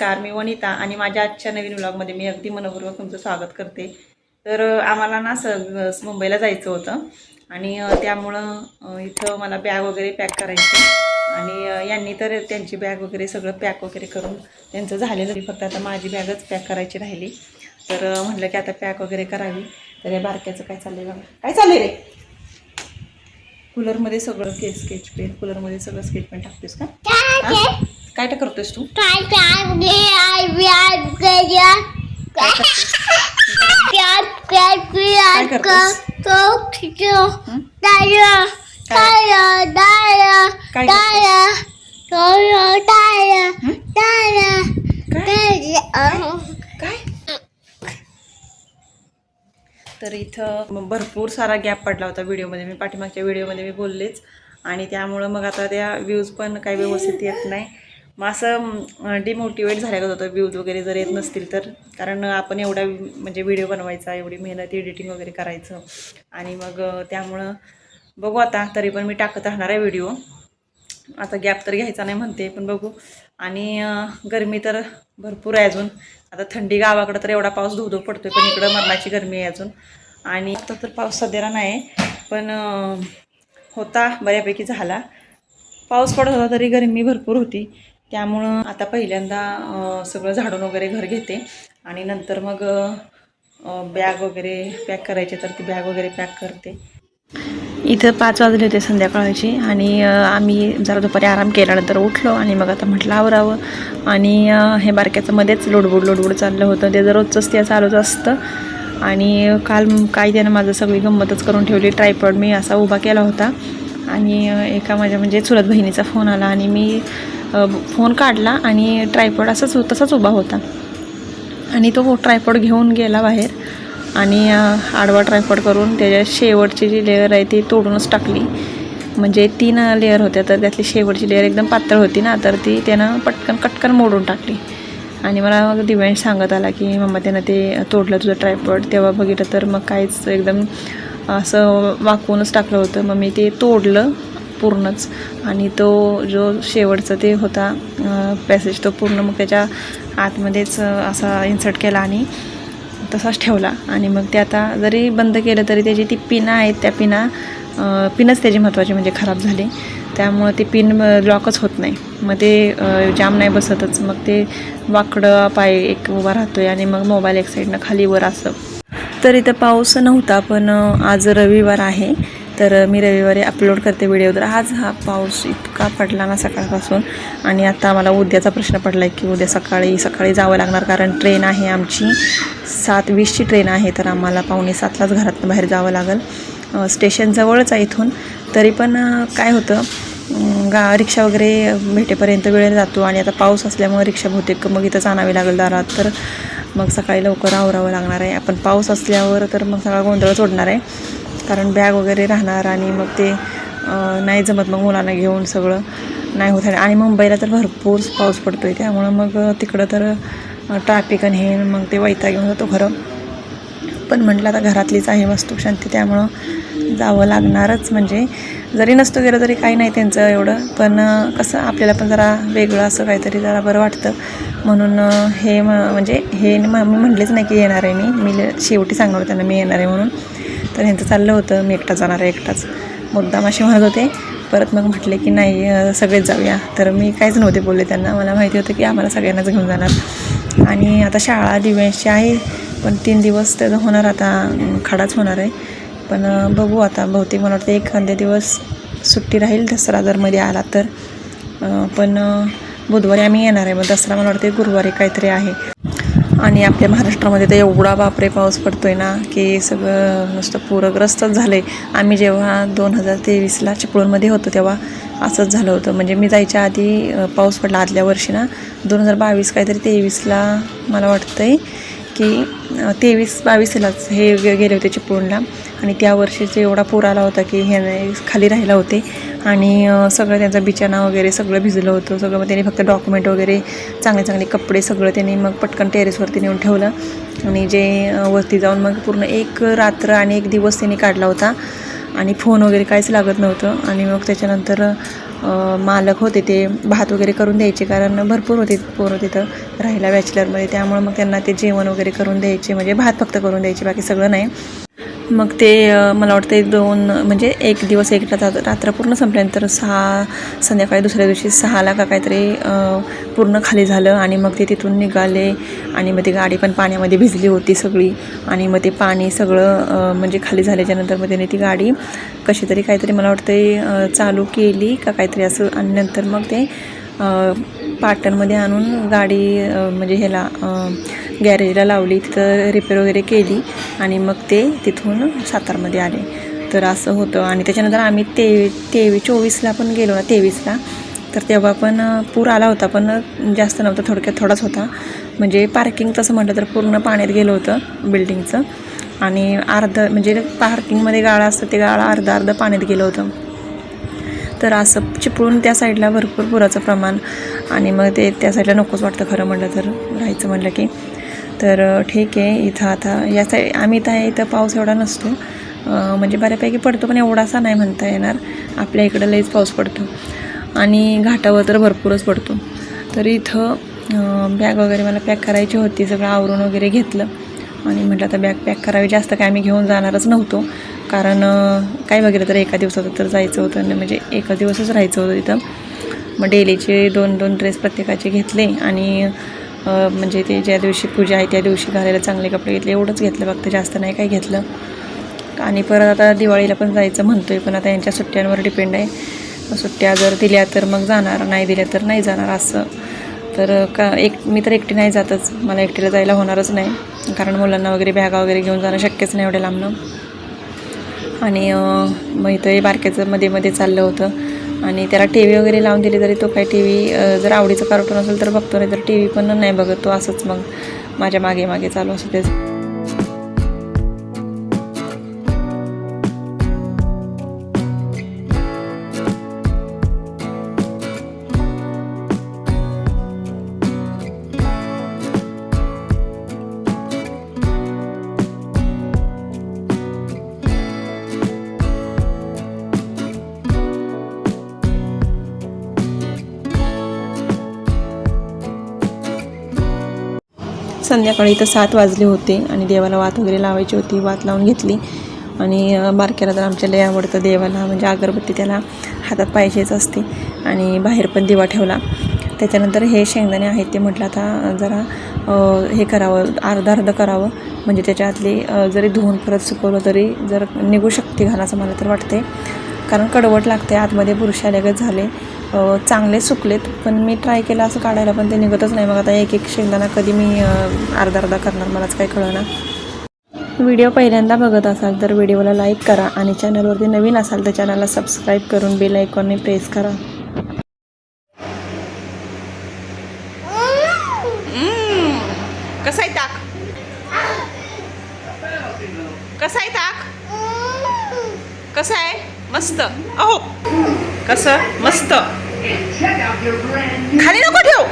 नमस्कार मी वनिता आणि माझ्या आजच्या नवीन व्लॉगमध्ये मी अगदी मनपूर्वक तुमचं स्वागत करते. तर आम्हाला ना स- मुंबईला जायचं होतं आणि त्यामुळं इथं मला बॅग वगैरे पॅक करायची आणि यांनी तर त्यांची बॅग वगैरे सगळं पॅक वगैरे करून त्यांचं झालेलं आहे. फक्त आता माझी बॅगच पॅक करायची राहिली. तर म्हटलं की आता पॅक वगैरे करावी. तर या बारक्याचं काय चाललंय बघा. काय चाललंय रे? कूलरमध्ये सगळं के स्केच पेन कूलरमध्ये सगळं स्केच पेन टाकतेस का? काय तर करतोयस तू? काय करतोयस? तो खिचो? दाया दाया दाया काय दाया तो दाया? दाया काय? दाया काय? तर इथं भरपूर सारा गॅप पडला होता व्हिडिओमध्ये. मी पाठीमागच्या व्हिडिओमध्ये मी बोललेच. आणि त्यामुळं मग आता त्या व्ह्यूज पण काही व्यवस्थित येत नाही. मग असं डिमोटिवेट झाल्यागत होतं. व्ह्यूज वगैरे जर येत नसतील तर. कारण आपण एवढा म्हणजे व्हिडिओ बनवायचा एवढी मेहनत एडिटिंग वगैरे करायचं. आणि मग त्यामुळं बघू आता. तरी पण मी टाकत राहणार आहे व्हिडिओ आता गॅप तर घ्यायचा नाही म्हणते पण बघू. आणि गरमी तर भरपूर आहे अजून. आता थंडी गावाकडं तर एवढा पाऊस धुधो पडतोय पण इकडं मरणाची गरमी आहे अजून. आणि आता तर पाऊस सध्याला नाही पण होता बऱ्यापैकी झाला. पाऊस पडत होता तरी गरमी भरपूर होती. त्यामुळं आता पहिल्यांदा सगळं झाडून वगैरे घर घेते. आणि नंतर मग बॅग वगैरे पॅक करायची तर ती बॅग वगैरे पॅक करते. इथं पाच वाजले होते संध्याकाळची आणि आम्ही जरा दुपारी आराम केल्यानंतर उठलो आणि मग आता म्हटलं आवरावं. आणि हे बारक्याचं मध्येच लोडबुड लोडबुड चाललं होतं. ते दररोजचंच ते चालूच असतं. आणि काल काय त्यानं माझं सगळी गंमतच करून ठेवली. ट्रायपॉड मी असा उभा केला होता. आणि एका माझ्या म्हणजे चुलत बहिणीचा फोन आला आणि मी फोन काढला आणि ट्रायपॉड असाच हो-, तसाच उभा होता. आणि तो ट्रायपॉड घेऊन गेला बाहेर आणि आडवा ट्रायपॉड करून त्याच्या शेवटची जी लेअर आहे ती तोडूनच टाकली. म्हणजे तीन लेअर होत्या तर त्यातली शेवटची लेअर एकदम पातळ होती ना तर ती त्यानं पटकन कटकन मोडून टाकली. आणि मला मग दिव्यांश सांगत आला की मम्मा त्यानं ते तोडलं तुझं ट्रायपॉड तेव्हा बघितलं तर मग काहीच एकदम असं वाकवूनच टाकलं होतं. मग मी ते तोडलं पूर्णच. आणि तो जो शेवटचा ते होता पॅसेज तो पूर्ण मग त्याच्या आतमध्येच असा इन्सर्ट केला आणि तसाच ठेवला. आणि मग ते आता जरी बंद केलं तरी त्याची ती पिनं आहेत त्या पिना पिनच त्याची महत्त्वाची म्हणजे खराब झाली. त्यामुळं ते पिन लॉकच होत नाही. मग ते जाम नाही बसतच. मग ते वाकडं पाय एक उभा आहे आणि मग मोबाईल एक साईडनं खाली वर असं. तर इथं पाऊस नव्हता पण आज रविवार आहे. तर मी रविवारी अपलोड करते व्हिडिओ तर आज हा पाऊस इतका पडला ना सकाळपासून. आणि आता मला उद्याचा प्रश्न पडला आहे की उद्या सकाळी सकाळी जावं लागणार कारण ट्रेन आहे आमची. सात वीसची ट्रेन आहे तर आम्हाला पावणे सातलाच घरातून बाहेर जावं लागेल. स्टेशनजवळच स्टेशन जवळच आहे इथून. तरी पण काय होतं गा रिक्षा वगैरे भेटेपर्यंत वेळ जातो आणि आता पाऊस असल्यामुळे रिक्षा बहुतेक मग इथंच आणावी लागेल दारात. तर मग सकाळी लवकर आवरावं लागणार आहे. आपण पाऊस असल्यावर तर मग सगळा गोंधळ सोडणार आहे. कारण बॅग वगैरे राहणार आणि मग ते नाही जमत मग मुलांना घेऊन सगळं नाही होत. आहे आणि मुंबईला तर भरपूर पाऊस पडतो आहे त्यामुळं मग तिकडं तर ट्रॅफिक आणि हे मग ते वैता घेऊन जातो खरं. पण म्हटलं आता घरातलीच आहे वस्तू शांती त्यामुळं जावं लागणारच. म्हणजे जरी नसतो गेलं तरी काही नाही त्यांचं एवढं. पण कसं आपल्याला पण जरा वेगळं असं काहीतरी जरा बरं वाटतं. म्हणून हे म्हणजे हे म- मी म्हटलेच नाही की येणार आहे मी. मी शेवटी सांगणार त्यांना मी येणार आहे म्हणून. तर ह्यांचं चाललं होतं. मी एकटा जाणार आहे एकटाच. मुद्दाम असे म्हणत होते. परत मग म्हटले की नाही सगळेच जाऊया. तर मी काहीच नव्हते बोलले त्यांना. मला माहिती होतं की आम्हाला सगळ्यांनाच घेऊन जाणार. आणि आता शाळा दिव्यांशी आहे पण तीन दिवस तर होणार आता खडाच होणार आहे. पण बघू आता. बहुतेक मला वाटतं एखाद्या दिवस सुट्टी राहील दसरा जर मध्ये आला तर. पण बुधवारी आम्ही येणार आहे. मग दसरा मला वाटते गुरुवारी काहीतरी आहे. आणि आपल्या महाराष्ट्रामध्ये तर एवढा बापरे पाऊस पडतोय ना की सगळं नुसतं पूरग्रस्तच झालं आहे आम्ही जेव्हा दोन हजार तेवीसला चिपळूणमध्ये होतो तेव्हा असंच झालं होतं. म्हणजे मी जायच्या आधी पाऊस पडला आदल्या वर्षी ना दोन हजार बावीस काहीतरी तेवीसला मला वाटतं आहे की तेवीस बावीसलाच हे गेले होते चिपळूणला. आणि त्या वर्षीचा एवढा पूर आला होता की हे खाली राहिला होते. आणि सगळं त्यांचा बिचाना वगैरे सगळं भिजलं होतं. सगळं मग त्यांनी फक्त डॉक्युमेंट वगैरे चांगले चांगले कपडे सगळं त्यांनी मग पटकन टेरेसवरती नेऊन ठेवलं. आणि जे वरती जाऊन मग पूर्ण एक रात्र आणि एक दिवस त्यांनी काढला होता. आणि फोन वगैरे काहीच लागत नव्हतं. आणि मग त्याच्यानंतर मालक होते ते भात वगैरे करून द्यायचे कारण भरपूर होते पोरं तिथं राहायला बॅचलरमध्ये त्यामुळं मग त्यांना ते जेवण वगैरे करून द्यायचे. म्हणजे भात फक्त करून द्यायचे बाकी सगळं नाही. मग ते मला वाटतं एक दोन म्हणजे एक दिवस एक रात्र रात्र पूर्ण संपल्यानंतर सहा संध्याकाळी दुसऱ्या दिवशी सहाला का काहीतरी पूर्ण खाली झालं आणि मग ते तिथून निघाले आणि मग ती गाडी पण पाण्यामध्ये भिजली होती सगळी आणि मग ते पाणी सगळं म्हणजे खाली झाल्याच्यानंतर मग त्याने ती गाडी कशी तरी काहीतरी मला वाटतं चालू केली का काहीतरी असं आणि नंतर मग ते पाटणमध्ये आणून गाडी म्हणजे ह्याला गॅरेजला लावली तिथं रिपेअर वगैरे केली आणि मग ते तिथून सातारमध्ये आले. तर असं होतं आणि त्याच्यानंतर आम्ही ते तेवीस चोवीसला पण गेलो ना तेवीसला. तर तेव्हा पण पूर आला होता पण जास्त नव्हता थोडक्यात थोडाच होता. म्हणजे पार्किंग तसं म्हटलं तर पूर्ण पाण्यात गेलं होतं बिल्डिंगचं आणि अर्ध म्हणजे पार्किंगमध्ये गाळा असतं ते गाळा अर्धा अर्ध पाण्यात गेलं होतं. तर असं चिपळूण त्या साईडला भरपूर पुराचं प्रमाण आणि मग ते त्या साईडला नकोच वाटतं खरं म्हटलं तर राहायचं म्हटलं की. तर ठीक आहे इथं आता या साईड आम्ही इथं आहे इथं पाऊस एवढा नसतो. म्हणजे बऱ्यापैकी पडतो पण एवढासा नाही म्हणता येणार. आपल्या इकडं लईच पाऊस पडतो. आणि घाटावर तर भरपूरच पडतो. तर इथं बॅग वगैरे मला पॅक करायची होती सगळं आवरून वगैरे घेतलं. आणि म्हटलं आता बॅग पॅक करावी. जास्त काय आम्ही घेऊन जाणारच नव्हतो. कारण काय बघितलं तर एका दिवसाचं तर जायचं होतं. आणि म्हणजे एका दिवसच राहायचं होतं तिथं. मग डेलीचे दोन दोन ड्रेस प्रत्येकाचे घेतले. आणि म्हणजे ते ज्या दिवशी पूजा आहे त्या दिवशी घालायला चांगले कपडे घेतले. एवढंच घेतलं फक्त. जास्त नाही काय घेतलं. आणि परत आता दिवाळीला पण जायचं म्हणतो आहे पण आता यांच्या सुट्ट्यांवर डिपेंड आहे. सुट्ट्या जर दिल्या तर मग जाणार. नाही दिल्या तर नाही जाणार. असं. तर का एक मी तर एकटी नाही जातच. मला एकटीला जायला होणारच नाही. कारण मुलांना वगैरे बॅगा वगैरे घेऊन जाणं शक्यच नाही एवढ्या लांबनं. आणि मग इथं हे बारक्याचं मध्ये मध्ये चाललं होतं. आणि त्याला टी व्ही वगैरे लावून दिली तरी तो काय टी व्ही जर आवडीचं कार्टून असेल तर बघतो नाही तर टी व्ही पण नाही बघत तो असंच मग. माझ्या मागे मागे चालू असं तेच. संध्याकाळी इथं सात वाजले होते आणि देवाला वात वगैरे लावायची होती वात लावून घेतली. आणि बारक्याला तर आमच्या लय आवडतं देवाला म्हणजे अगरबत्ती त्याला हातात पाहिजेच असते आणि बाहेर पण दिवा ठेवला. त्याच्यानंतर हे शेंगदाणे आहेत ते म्हटलं आता जरा हे करावं अर्धा अर्ध करावं. म्हणजे त्याच्यातली जरी धुवून परत सुकवलं तरी जर निघू शकते घाण असं मला तर वाटते कारण कडवट लागते आतमध्ये बुरशी झाले. चांगले सुकलेत पण मी ट्राय केलं असं काढायला पण ते निघतच नाही. मग आता एक एक शेंगदाणा कधी मी अर्धा अर्धा करणार मलाच काही कळणार व्हिडिओ पहिल्यांदा बघत असाल तर व्हिडिओला लाईक करा आणि चॅनलवरती नवीन असाल तर चॅनलला सबस्क्राईब करून बेल आयकॉनने प्रेस करा. कसा आहे ताक? कसा आहे ताक? कसं आहे? मस्त. अहो. कसं? मस्त. खाली नको ठेव.